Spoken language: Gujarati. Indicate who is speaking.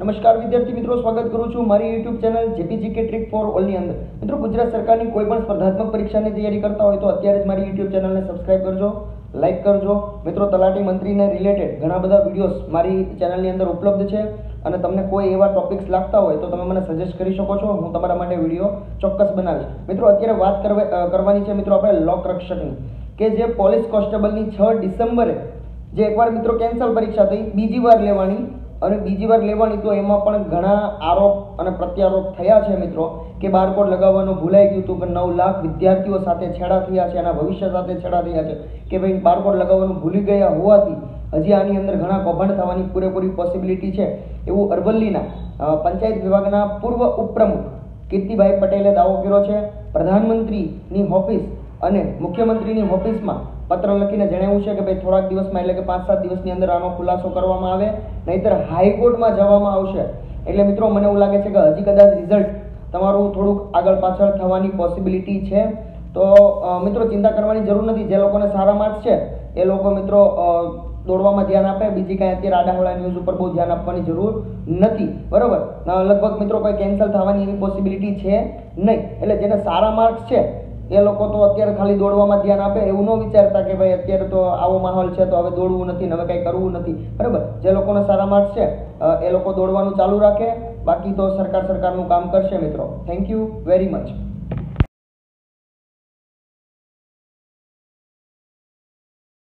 Speaker 1: નમસ્કાર વિદ્યાર્થી મિત્રો, સ્વાગત કરું છું મારી YouTube channel JPGK trick for ઓલની અંદર. મિત્રો, ગુજરાત સરકારની કોઈ પણ સ્પર્ધાત્મક પરીક્ષાની તૈયારી કરતા હોય તો અત્યારે જ મારી યુટ્યુબ ચેનલને સબસ્ક્રાઇબ કરજો લાઇક કરજો. મિત્રો, તલાટી મંત્રીને રિલેટેડ ઘણા બધા વિડીયોઝ મારી ચેનલની અંદર ઉપલબ્ધ છે અને તમને કોઈ એવા ટોપિક્સ લાગતા હોય તો તમે મને સજેસ્ટ કરી શકો છો. હું તમારા માટે વીડિયો ચોક્કસ બનાવીશ. મિત્રો, અત્યારે વાત કરવા- કરવાની છે મિત્રો આપણે લોક રક્ષકની, કે જે પોલીસ કોન્સ્ટેબલની છ ડિસેમ્બરે જે એકવાર મિત્રો કેન્સલ પરીક્ષા થઈ, બીજી વાર લેવાની અને બીજી વાર લેવાની તો એમાં પણ ઘણા આરોપ અને પ્રત્યારોપ થયા છે મિત્રો, કે બારકોડ લગાવવાનું ભૂલાઈ ગયું હતું કે નવ લાખ વિદ્યાર્થીઓ સાથે છેડા થયા છે, એના ભવિષ્ય સાથે છેડા થયા છે, કે ભાઈ બારકોડ લગાવવાનું ભૂલી ગયા હોવાથી હજી આની અંદર ઘણા કૌભાંડ થવાની પૂરેપૂરી પોસિબિલિટી છે. એવું અરવલ્લીના પંચાયત વિભાગના પૂર્વ ઉપપ્રમુખ કીર્તિભાઈ પટેલે દાવો કર્યો છે. પ્રધાનમંત્રીની ઓફિસ અને મુખ્યમંત્રીની ઓફિસમાં પત્ર લખીને જણાવ્યું છે કે ભાઈ થોડાક દિવસમાં એટલે કે પાંચ સાત દિવસની અંદર આનો ખુલાસો કરવામાં આવે, નહીતર હાઈકોર્ટમાં જવામાં આવશે. એટલે મિત્રો મને એવું લાગે છે કે હજી કદાચ રિઝલ્ટ તમારું થોડુંક આગળ પાછળ થવાની પોસિબિલિટી છે. તો મિત્રો ચિંતા કરવાની જરૂર નથી. જે લોકોને સારા માર્ક્સ છે, એ લોકો મિત્રો દોડવામાં ધ્યાન આપે. બીજી કાંઈ અત્યારે આડાવાળા ન્યૂઝ ઉપર બહુ ધ્યાન આપવાની જરૂર નથી. બરાબર? લગભગ મિત્રો કોઈ કેન્સલ થવાની એવી પોસિબિલિટી છે નહીં. એટલે જેને સારા માર્ક્સ છે એ લોકો તો અત્યારે ખાલી દોડવામાં ધ્યાન આપે, એવું ન વિચારતા કે ભાઈ અત્યારે તો આવો માહોલ છે, તો હવે દોડવું નથી, ને હવે કંઈ કરવું નથી. બરાબર? જે લોકોને સારા માર્ક્સ છે એ લોકો દોડવાનું ચાલુ રાખે. બાકી તો સરકાર સરકારનું કામ કરશે મિત્રો. Thank you very much